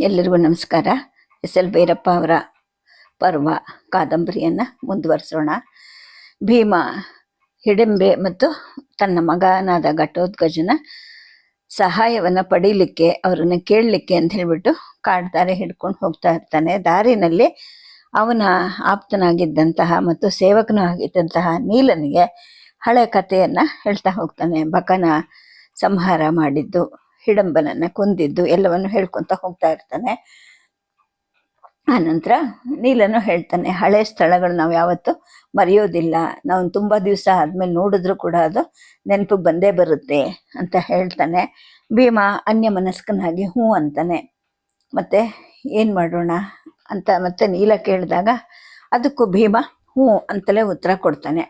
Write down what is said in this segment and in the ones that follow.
ಎಲ್ಲರಿಗೂ ನಮಸ್ಕಾರ. S L Bhyrappa ಅವರ ಪರ್ವ ಕಾದಂಬರಿಯನ್ನು ಮುಂದುವರಿಸೋಣ. ಭೀಮ ಹಿಡಿಂಬೆ ಮತ್ತು ತನ್ನ ಮಗನಾದ ಘಟೋದ್ಗಜನ ಸಹಾಯವನ್ನು ಪಡೀಲಿಕ್ಕೆ, ಅವರನ್ನು ಕೇಳಲಿಕ್ಕೆ ಅಂತ ಹೇಳಿಬಿಟ್ಟು ಕಾಡ್ದಾರೆ ಹಿಡ್ಕೊಂಡು ಹೋಗ್ತಾ ಇರ್ತಾನೆ. ದಾರಿನಲ್ಲಿ ಅವನ ಆಪ್ತನಾಗಿದ್ದಂತಹ ಮತ್ತು ಸೇವಕನೂ ಆಗಿದ್ದಂತಹ ನೀಲನಿಗೆ ಹಳೆ ಕಥೆಯನ್ನು ಹೇಳ್ತಾ ಹೋಗ್ತಾನೆ. ಬಕನ ಸಂಹಾರ ಮಾಡಿದ್ದು. ಹಿಡಂಬನನ್ನ ಕೊಂದಿದ್ದು ಎಲ್ಲವನ್ನು ಹೇಳ್ಕೊಂತ ಹೋಗ್ತಾ ಇರ್ತಾನೆ. ಆನಂತರ ನೀಲನು ಹೇಳ್ತಾನೆ, ಹಳೆ ಸ್ಥಳಗಳು ನಾವು ಯಾವತ್ತೂ ಮರೆಯೋದಿಲ್ಲ. ನಾವು ತುಂಬ ದಿವಸ ಆದ್ಮೇಲೆ ನೋಡಿದ್ರು ಕೂಡ ಅದು ನೆನಪು ಬಂದೇ ಬರುತ್ತೆ ಅಂತ ಹೇಳ್ತಾನೆ. ಭೀಮ ಅನ್ಯ ಮನಸ್ಕನಾಗಿ ಹ್ಞೂ ಅಂತಾನೆ. ಮತ್ತೆ ಏನು ಮಾಡೋಣ ಅಂತ ಮತ್ತೆ ನೀಲ ಕೇಳಿದಾಗ, ಅದಕ್ಕೂ ಭೀಮ ಹ್ಞೂ ಅಂತಲೇ ಉತ್ತರ ಕೊಡ್ತಾನೆ.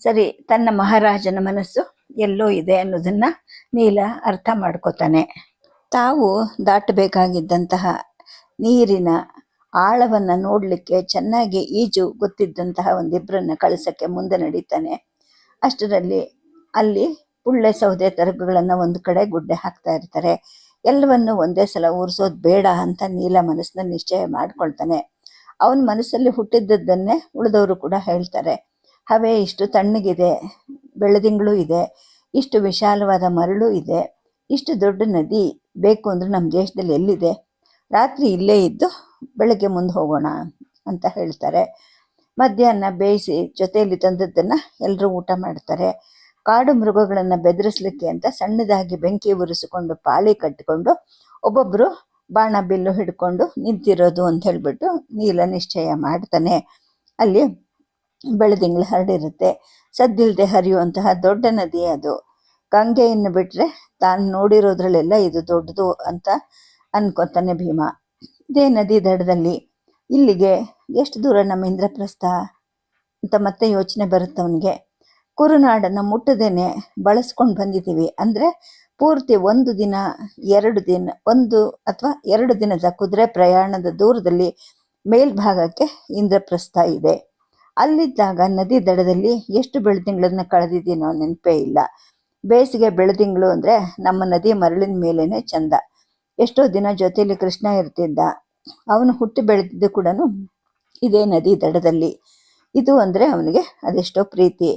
ಸರಿ, ತನ್ನ ಮಹಾರಾಜನ ಮನಸ್ಸು ಎಲ್ಲೋ ಇದೆ ಅನ್ನೋದನ್ನ ನೀಲ ಅರ್ಥ ಮಾಡ್ಕೋತಾನೆ. ತಾವು ದಾಟಬೇಕಾಗಿದ್ದಂತಹ ನೀರಿನ ಆಳವನ್ನ ನೋಡಲಿಕ್ಕೆ ಚೆನ್ನಾಗಿ ಈಜು ಗೊತ್ತಿದ್ದಂತಹ ಒಂದಿಬ್ಬರನ್ನ ಕಳಿಸಕ್ಕೆ ಮುಂದೆ ನಡೀತಾನೆ. ಅಷ್ಟರಲ್ಲಿ ಅಲ್ಲಿ ಪುಳ್ಳೆ ಸೌದೆ ತರಗುಗಳನ್ನು ಒಂದು ಕಡೆ ಗುಡ್ಡೆ ಹಾಕ್ತಾ ಇರ್ತಾರೆ. ಎಲ್ಲವನ್ನು ಒಂದೇ ಸಲ ಉರ್ಸೋದು ಬೇಡ ಅಂತ ನೀಲ ಮನಸ್ಸನ್ನ ನಿಶ್ಚಯ ಮಾಡ್ಕೊಳ್ತಾನೆ. ಅವನ ಮನಸ್ಸಲ್ಲಿ ಹುಟ್ಟಿದ್ದದ್ದನ್ನೇ ಉಳಿದವರು ಕೂಡ ಹೇಳ್ತಾರೆ. ಹವೆ ಇಷ್ಟು ತಣ್ಣಗಿದೆ, ಬೆಳದಿಂಗಳು ಇದೆ ಇಷ್ಟು ವಿಶಾಲವಾದ ಮರಳು ಇದೆ, ಇಷ್ಟು ದೊಡ್ಡ ನದಿ ಬೇಕು ಅಂದರೆ ನಮ್ಮ ದೇಶದಲ್ಲಿ ಎಲ್ಲಿದೆ? ರಾತ್ರಿ ಇಲ್ಲೇ ಇದ್ದು ಬೆಳಗ್ಗೆ ಮುಂದೆ ಹೋಗೋಣ ಅಂತ ಹೇಳ್ತಾರೆ. ಮಧ್ಯಾಹ್ನ ಬೇಯಿಸಿ ಜೊತೆಯಲ್ಲಿ ತಂದದ್ದನ್ನು ಎಲ್ಲರೂ ಊಟ ಮಾಡ್ತಾರೆ. ಕಾಡು ಮೃಗಗಳನ್ನು ಬೆದರಿಸಲಿಕ್ಕೆ ಅಂತ ಸಣ್ಣದಾಗಿ ಬೆಂಕಿ ಉರಿಸಿಕೊಂಡು ಪಾಳಿ ಕಟ್ಟಿಕೊಂಡು ಒಬ್ಬೊಬ್ಬರು ಬಾಣ ಬಿಲ್ಲು ಹಿಡ್ಕೊಂಡು ನಿಂತಿರೋದು ಅಂತ ಹೇಳಿಬಿಟ್ಟು ನೀಲ ನಿಶ್ಚಯ ಮಾಡ್ತಾನೆ. ಅಲ್ಲಿ ಬೆಳದಿಂಗಳು ಹರಡಿರುತ್ತೆ. ಸದ್ದಿಲ್ಲದೆ ಹರಿಯುವಂತಹ ದೊಡ್ಡ ನದಿ ಅದು. ಗಂಗೆಯನ್ನು ಬಿಟ್ಟರೆ ತಾನು ನೋಡಿರೋದ್ರಲ್ಲೆಲ್ಲ ಇದು ದೊಡ್ಡದು ಅಂತ ಅನ್ಕೊತಾನೆ ಭೀಮ. ಇದೇ ನದಿ ದಡದಲ್ಲಿ ಇಲ್ಲಿಗೆ ಎಷ್ಟು ದೂರ ನಮ್ಮ ಇಂದ್ರಪ್ರಸ್ಥ ಅಂತ ಮತ್ತೆ ಯೋಚನೆ ಬರುತ್ತೆ ಅವನಿಗೆ. ಕುರುನಾಡನ್ನು ಮುಟ್ಟದೇನೆ ಬಳಸ್ಕೊಂಡು ಬಂದಿದ್ದೀವಿ ಅಂದರೆ ಪೂರ್ತಿ ಒಂದು ದಿನ, ಎರಡು ದಿನ, ಒಂದು ಅಥವಾ ಎರಡು ದಿನದ ಕುದುರೆ ಪ್ರಯಾಣದ ದೂರದಲ್ಲಿ ಮೇಲ್ಭಾಗಕ್ಕೆ ಇಂದ್ರಪ್ರಸ್ಥ ಇದೆ. ಅಲ್ಲಿದ್ದಾಗ ನದಿ ದಡದಲ್ಲಿ ಎಷ್ಟು ಬೆಳದಿಂಗಳನ್ನ ಕಳೆದಿದ್ದೀನೋ ನೆನಪೇ ಇಲ್ಲ. ಬೇಸಿಗೆ ಬೆಳದಿಂಗಳು ಅಂದರೆ ನಮ್ಮ ನದಿ ಮರಳಿನ ಮೇಲೇನೆ ಚಂದ. ಎಷ್ಟೋ ದಿನ ಜೊತೆಯಲ್ಲಿ ಕೃಷ್ಣ ಇರ್ತಿದ್ದ. ಅವನು ಹುಟ್ಟಿ ಬೆಳೆದಿದ್ದು ಕೂಡ ಇದೇ ನದಿ ದಡದಲ್ಲಿ. ಇದು ಅಂದರೆ ಅವನಿಗೆ ಅದೆಷ್ಟೋ ಪ್ರೀತಿ.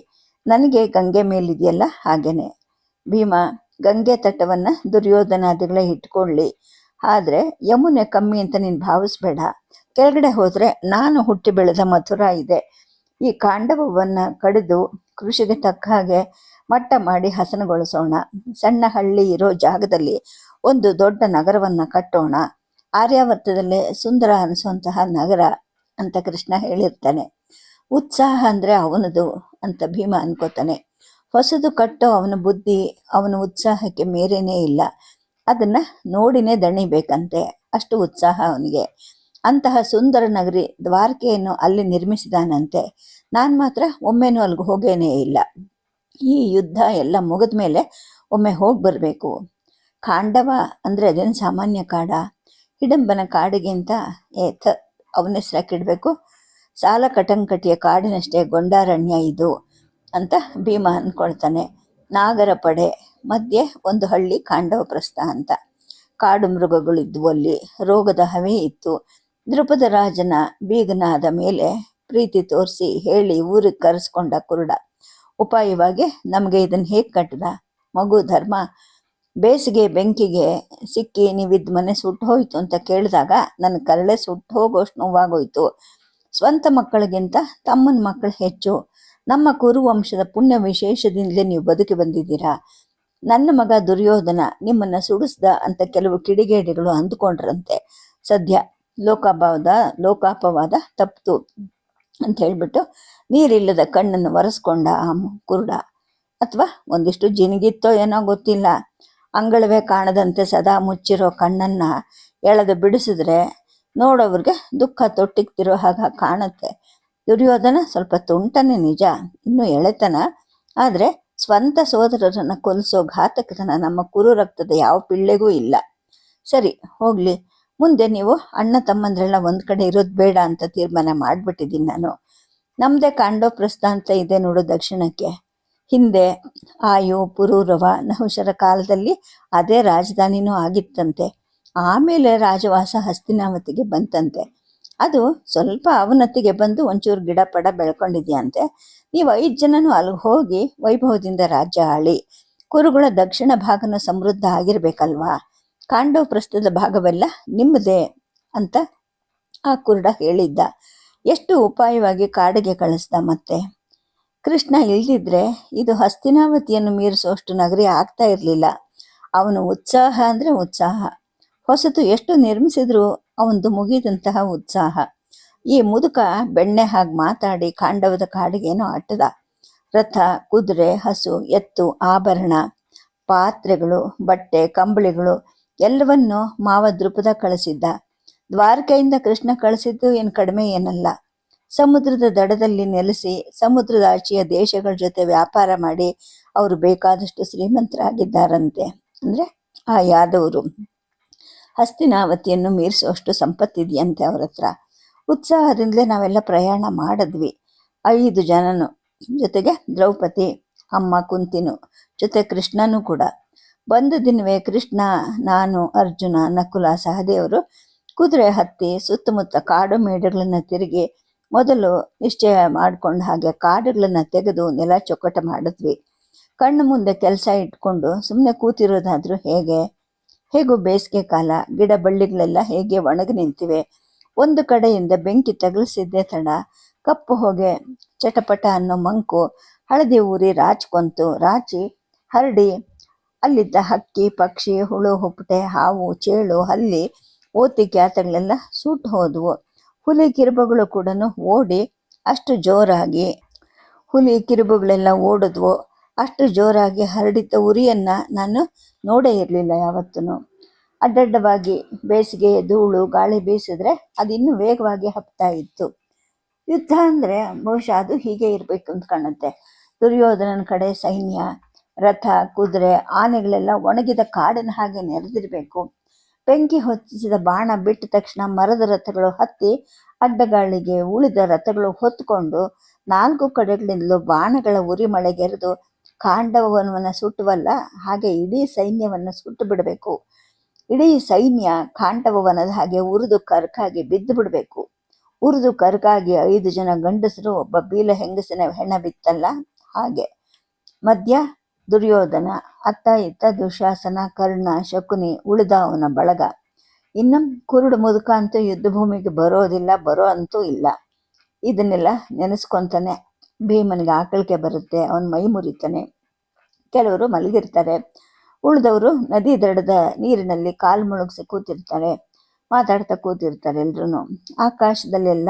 ನನಗೆ ಗಂಗೆ ಮೇಲಿದೆಯಲ್ಲ ಹಾಗೇನೆ. ಭೀಮ, ಗಂಗೆ ತಟವನ್ನು ದುರ್ಯೋಧನಾದಿಗಳೇ ಇಟ್ಕೊಳ್ಳಿ. ಆದರೆ ಯಮುನೆ ಕಮ್ಮಿ ಅಂತ ನೀನು ಭಾವಿಸ್ಬೇಡ. ಕೆಳಗಡೆ ಹೋದರೆ ನಾನು ಹುಟ್ಟಿ ಬೆಳೆದ ಮಥುರಾ ಇದೆ. ಈ ಕಾಂಡವವನ್ನ ಕಡಿದು ಕೃಷಿಗೆ ತಕ್ಕ ಹಾಗೆ ಮಟ್ಟ ಮಾಡಿ ಹಸನಗೊಳಿಸೋಣ. ಸಣ್ಣ ಹಳ್ಳಿ ಇರೋ ಜಾಗದಲ್ಲಿ ಒಂದು ದೊಡ್ಡ ನಗರವನ್ನ ಕಟ್ಟೋಣ. ಆರ್ಯಾವರ್ತದಲ್ಲೇ ಸುಂದರ ಅನಿಸುವಂತಹ ನಗರ ಅಂತ ಕೃಷ್ಣ ಹೇಳಿರ್ತಾನೆ. ಉತ್ಸಾಹ ಅಂದ್ರೆ ಅವನದು ಅಂತ ಭೀಮ ಅನ್ಕೋತಾನೆ. ಹೊಸದು ಕಟ್ಟೋ ಅವನ ಬುದ್ಧಿ ಅವನ ಉತ್ಸಾಹಕ್ಕೆ ಮೇರೇನೇ ಇಲ್ಲ. ಅದನ್ನ ನೋಡಿನೇ ದಣಿಬೇಕಂತೆ. ಅಷ್ಟು ಉತ್ಸಾಹ ಅವನಿಗೆ. ಅಂತಹ ಸುಂದರ ನಗರಿ ದ್ವಾರಕೆಯನ್ನು ಅಲ್ಲಿ ನಿರ್ಮಿಸಿದಾನಂತೆ. ನಾನು ಮಾತ್ರ ಒಮ್ಮೆನೂ ಅಲ್ಲಿಗೆ ಹೋಗೇನೇ ಇಲ್ಲ. ಈ ಯುದ್ಧ ಎಲ್ಲ ಮುಗಿದ ಮೇಲೆ ಒಮ್ಮೆ ಹೋಗಿ ಬರಬೇಕು. ಕಾಂಡವ ಅಂದರೆ ಅದೇನು ಸಾಮಾನ್ಯ ಕಾಡ? ಹಿಡಂಬನ ಕಾಡಿಗಿಂತ ಏ, ಥ, ಅವನ ಹೆಸರಾಕಿಡ್ಬೇಕು. ಸಾಲ ಕಟಂಕಟಿಯ ಕಾಡಿನಷ್ಟೇ ಗೊಂಡಾರಣ್ಯ ಇದು ಅಂತ ಭೀಮ ಅಂದ್ಕೊಳ್ತಾನೆ ನಾಗರ ಪಡೆ, ಮಧ್ಯೆ ಒಂದು ಹಳ್ಳಿ ಕಾಂಡವ ಪ್ರಸ್ಥ ಅಂತ. ಕಾಡು ಮೃಗಗಳಿದ್ವು ಅಲ್ಲಿ. ರೋಗದ ಹವೆ ಇತ್ತು. ದೃಪದ ರಾಜನ ಬೀಗನಾದ ಮೇಲೆ ಪ್ರೀತಿ ತೋರಿಸಿ ಹೇಳಿ ಊರಿಗೆ ಕರೆಸ್ಕೊಂಡ ಕುರುಡ, ಉಪಾಯವಾಗಿ ನಮಗೆ ಇದನ್ನು ಹೇಗೆ ಕಟ್ಟದ? ಮಗು ಧರ್ಮ, ಬೇಸಿಗೆ ಬೆಂಕಿಗೆ ಸಿಕ್ಕಿ ನೀವಿದ್ದ ಮನೆ ಸುಟ್ಟು ಹೋಯ್ತು ಅಂತ ಕೇಳಿದಾಗ ನನ್ನ ಕರಳೆ ಸುಟ್ಟು ಹೋಗೋಷ್ಟು ನೋವಾಗೋಯ್ತು. ಸ್ವಂತ ಮಕ್ಕಳಿಗಿಂತ ತಮ್ಮನ ಮಕ್ಕಳು ಹೆಚ್ಚು. ನಮ್ಮ ಕುರುವಂಶದ ಪುಣ್ಯ ವಿಶೇಷದಿಂದಲೇ ನೀವು ಬದುಕಿ ಬಂದಿದ್ದೀರಾ? ನನ್ನ ಮಗ ದುರ್ಯೋಧನ ನಿಮ್ಮನ್ನ ಸುಡಿಸ್ದ ಅಂತ ಕೆಲವು ಕಿಡಿಗೇಡಿಗಳು ಅಂದುಕೊಂಡ್ರಂತೆ. ಸದ್ಯ ಲೋಕಾಪವಾದ ಲೋಕಾಪವಾದ ತಪ್ಪಿತು ಅಂತ ಹೇಳಿಬಿಟ್ಟು ನೀರಿಲ್ಲದ ಕಣ್ಣನ್ನು ಒರೆಸ್ಕೊಂಡ ಆ ಕುರುಡ. ಅಥವಾ ಒಂದಿಷ್ಟು ಜಿನಗಿತ್ತೋ ಏನೋ ಗೊತ್ತಿಲ್ಲ. ಅಂಗಳವೇ ಕಾಣದಂತೆ ಸದಾ ಮುಚ್ಚಿರೋ ಕಣ್ಣನ್ನು ಎಳೆದು ಬಿಡಿಸಿದ್ರೆ ನೋಡೋವ್ರಿಗೆ ದುಃಖ ತೊಟ್ಟಿಗ್ತಿರೋ ಹಾಗೆ ಕಾಣುತ್ತೆ. ದುರ್ಯೋಧನ ಸ್ವಲ್ಪ ತುಂಟನೆ ನಿಜ, ಇನ್ನು ಎಳೆತನ. ಆದರೆ ಸ್ವಂತ ಸೋದರರನ್ನು ಕೊಲಿಸೋ ಘಾತಕತನ ನಮ್ಮ ಕುರು ರಕ್ತದ ಯಾವ ಪಿಳ್ಳೆಗೂ ಇಲ್ಲ. ಸರಿ, ಹೋಗ್ಲಿ. ಮುಂದೆ ನೀವು ಅಣ್ಣ ತಮ್ಮಂದ್ರೆಲ್ಲ ಒಂದು ಕಡೆ ಇರೋದು ಬೇಡ ಅಂತ ತೀರ್ಮಾನ ಮಾಡ್ಬಿಟ್ಟಿದ್ದೀನಿ ನಾನು. ನಮ್ದೇ ಕಾಂಡೋ ಅಂತ ಇದೆ ನೋಡು ದಕ್ಷಿಣಕ್ಕೆ. ಹಿಂದೆ ಆಯು, ಪುರೂರವ ನಹುಶರ ಕಾಲದಲ್ಲಿ ಅದೇ ರಾಜಧಾನಿನೂ ಆಗಿತ್ತಂತೆ. ಆಮೇಲೆ ರಾಜವಾಸ ಹಸ್ತಿನಾವತಿಗೆ ಬಂತಂತೆ. ಅದು ಸ್ವಲ್ಪ ಅವನತಿಗೆ ಬಂದು ಒಂಚೂರು ಗಿಡ ಪಡ ಬೆಳ್ಕೊಂಡಿದ್ಯಂತೆ. ನೀವು ಐದು ಜನನು ಅಲ್ಲಿ ಹೋಗಿ ವೈಭವದಿಂದ ರಾಜ್ಯ ಆಳಿ. ಕುರುಗಳ ದಕ್ಷಿಣ ಭಾಗನ ಸಮೃದ್ಧ ಆಗಿರ್ಬೇಕಲ್ವಾ? ಕಾಂಡವ ಪ್ರಸ್ಥದ ಭಾಗವೆಲ್ಲ, ನಿಮ್ಮದೇ ಅಂತ ಆ ಕುರುಡ ಹೇಳಿದ್ದ. ಎಷ್ಟು ಉಪಾಯವಾಗಿ ಕಾಡಿಗೆ ಕಳಿಸ್ದ ಮತ್ತೆ? ಕೃಷ್ಣ, ಇಲ್ದಿದ್ರೆ ಇದು ಹಸ್ತಿನಾವತಿಯನ್ನು ಮೀರಿಸುವಷ್ಟು ನಗರಿ ಆಗ್ತಾ ಇರಲಿಲ್ಲ. ಅವನು ಉತ್ಸಾಹ ಅಂದ್ರೆ ಉತ್ಸಾಹ. ಹೊಸತು ಎಷ್ಟು ನಿರ್ಮಿಸಿದ್ರು ಅವನದು ಮುಗಿದಂತಹ ಉತ್ಸಾಹ. ಈ ಮುದುಕ ಬೆಣ್ಣೆ ಹಾಗೆ ಮಾತಾಡಿ ಕಾಂಡವದ ಕಾಡಿಗೇನೋ ಅಟ್ಟದ. ರಥ, ಕುದುರೆ, ಹಸು, ಎತ್ತು, ಆಭರಣ, ಪಾತ್ರೆಗಳು, ಬಟ್ಟೆ, ಕಂಬಳಿಗಳು ಎಲ್ಲವನ್ನೂ ಮಾವ ದೃಪದ ಕಳಿಸಿದ್ದ. ದ್ವಾರಕೆಯಿಂದ ಕೃಷ್ಣ ಕಳಿಸಿದ್ದು ಏನು ಕಡಿಮೆ ಏನಲ್ಲ. ಸಮುದ್ರದ ದಡದಲ್ಲಿ ನೆಲೆಸಿ, ಸಮುದ್ರದ ಆಚೆಯ ದೇಶಗಳ ಜೊತೆ ವ್ಯಾಪಾರ ಮಾಡಿ ಅವರು ಬೇಕಾದಷ್ಟು ಶ್ರೀಮಂತರಾಗಿದ್ದಾರಂತೆ. ಅಂದ್ರೆ ಆ ಯಾದವರು. ಹಸ್ತಿನಾವತಿಯನ್ನು ಮೀರಿಸುವಷ್ಟು ಸಂಪತ್ತಿದೆಯಂತೆ ಅವ್ರ ಹತ್ರ. ಉತ್ಸಾಹದಿಂದಲೇ ನಾವೆಲ್ಲ ಪ್ರಯಾಣ ಮಾಡಿದ್ವಿ. ಐದು ಜನನು. ಜೊತೆಗೆ ದ್ರೌಪದಿ, ಅಮ್ಮ ಕುಂತಿನು. ಜೊತೆ ಕೃಷ್ಣನೂ ಕೂಡ. ಬಂದ ದಿನವೇ ಕೃಷ್ಣ, ನಾನು, ಅರ್ಜುನ, ನಕುಲ, ಸಹದೇವರು. ಕುದುರೆ ಹತ್ತಿ, ಸುತ್ತಮುತ್ತ ಕಾಡು ಮೇಡುಗಳನ್ನು ತಿರುಗಿ ಮೊದಲು ನಿಶ್ಚಯ ಮಾಡ್ಕೊಂಡ ಹಾಗೆ ಕಾಡುಗಳನ್ನು ತೆಗೆದು ನೆಲ ಚೊಕ್ಕಟ ಮಾಡಿದ್ವಿ. ಕಣ್ಣು ಮುಂದೆ ಕೆಲಸ ಇಟ್ಕೊಂಡು ಸುಮ್ಮನೆ ಕೂತಿರೋದಾದರೂ ಹೇಗೆ? ಹೇಗೂ ಬೇಸಿಗೆ ಕಾಲ? ಗಿಡ ಬಳ್ಳಿಗಳೆಲ್ಲ ಹೇಗೆ ಒಣಗಿ ನಿಂತಿವೆ? ಒಂದು ಕಡೆಯಿಂದ ಬೆಂಕಿ ತಗಲಿಸಿದ್ದೇ ತಡ. ಕಪ್ಪು ಹೊಗೆ, ಚಟಪಟ ಅನ್ನೋ ಮಂಕು, ಹಳದಿ ಊರಿ ರಾಚ್ಕೊಂತು ರಾಚಿ ಹರಡಿ ಅಲ್ಲಿದ್ದ ಹಕ್ಕಿ, ಪಕ್ಷಿ, ಹುಳು ಹುಪ್ಪಟೆ ಹಾವು, ಚೇಳು, ಹಲ್ಲಿ, ಓತಿ ಕ್ಯಾತಗಳೆಲ್ಲ ಸುಟ್ಟು ಹೋದವು. ಹುಲಿ ಕಿರುಬಗಳು ಕೂಡ ಓಡಿ ಅಷ್ಟು ಜೋರಾಗಿ ಹುಲಿ ಕಿರುಬಗಳೆಲ್ಲ ಓಡಿದ್ವು. ಅಷ್ಟು ಜೋರಾಗಿ ಹರಡಿದ್ದ ಉರಿಯನ್ನು ನಾನು ನೋಡೇ ಇರಲಿಲ್ಲ ಯಾವತ್ತೂ ಅಡ್ಡಡ್ಡವಾಗಿ ಬೇಸಿಗೆ, ಧೂಳು, ಗಾಳಿ ಬೀಸಿದ್ರೆ ಅದು ಇನ್ನೂ ವೇಗವಾಗಿ ಹಬ್ತಾ ಇತ್ತು. ಯುದ್ಧ ಅಂದರೆ ಬಹುಶಃ ಅದು ಹೀಗೆ ಇರಬೇಕು ಅಂತ ಕಾಣುತ್ತೆ. ದುರ್ಯೋಧನನ ಕಡೆ ಸೈನ್ಯ ರಥ, ಕುದುರೆ, ಆನೆಗಳೆಲ್ಲ ಒಣಗಿದ ಕಾಡಿನ ಹಾಗೆ ನೆರೆದಿರಬೇಕು. ಬೆಂಕಿ ಹೊತ್ತಿಸಿದ ಬಾಣ ಬಿಟ್ಟ ತಕ್ಷಣ ಮರದ ರಥಗಳು ಹತ್ತಿ ಅಡ್ಡಗಾಳಿಗೆ ಉಳಿದ ರಥಗಳು ಹೊತ್ತುಕೊಂಡು ನಾಲ್ಕು ಕಡೆಗಳಿಂದಲೂ ಬಾಣಗಳ ಉರಿ ಮಳೆಗೆರೆದು ಕಾಂಡವನವನ್ನು ಸುಟ್ಟುವಲ್ಲ, ಹಾಗೆ ಇಡೀ ಸೈನ್ಯವನ್ನು ಸುಟ್ಟು ಬಿಡಬೇಕು. ಇಡೀ ಸೈನ್ಯ ಕಾಂಡವವನದ ಹಾಗೆ ಉರಿದು ಕರ್ಕಾಗಿ ಬಿದ್ದು ಬಿಡಬೇಕು. ಉರಿದು ಕರ್ಕಾಗಿ ಐದು ಜನ ಗಂಡಸರು ಒಬ್ಬ ಬೀಲ ಹೆಂಗಸಿನ ಹೆಣ ಬಿತ್ತಲ್ಲ, ಹಾಗೆ. ಮಧ್ಯ ದುರ್ಯೋಧನ, ಅತ್ತ ಇತ್ತ ದುಶಾಸನ, ಕರ್ಣ, ಶಕುನಿ ಉಳಿದ ಅವನ ಬಳಗ. ಇನ್ನು ಕುರುಡು ಮುದುಕ ಅಂತೂ ಯುದ್ಧ ಭೂಮಿಗೆ ಬರೋದಿಲ್ಲ, ಬರೋ ಅಂತೂ ಇಲ್ಲ. ಇದನ್ನೆಲ್ಲ ನೆನೆಸ್ಕೊಂತಾನೆ. ಭೀಮನಿಗೆ ಆಕಳಿಕೆ ಬರುತ್ತೆ, ಅವನ ಮೈ ಮುರಿತಾನೆ. ಕೆಲವರು ಮಲಗಿರ್ತಾರೆ. ಉಳಿದವರು ನದಿ ದಡದ ನೀರಿನಲ್ಲಿ ಕಾಲು ಮುಳುಗಿಸಿ ಕೂತಿರ್ತಾರೆ. ಮಾತಾಡ್ತಾ ಕೂತಿರ್ತಾರೆ ಎಲ್ರು ಆಕಾಶದಲ್ಲೆಲ್ಲ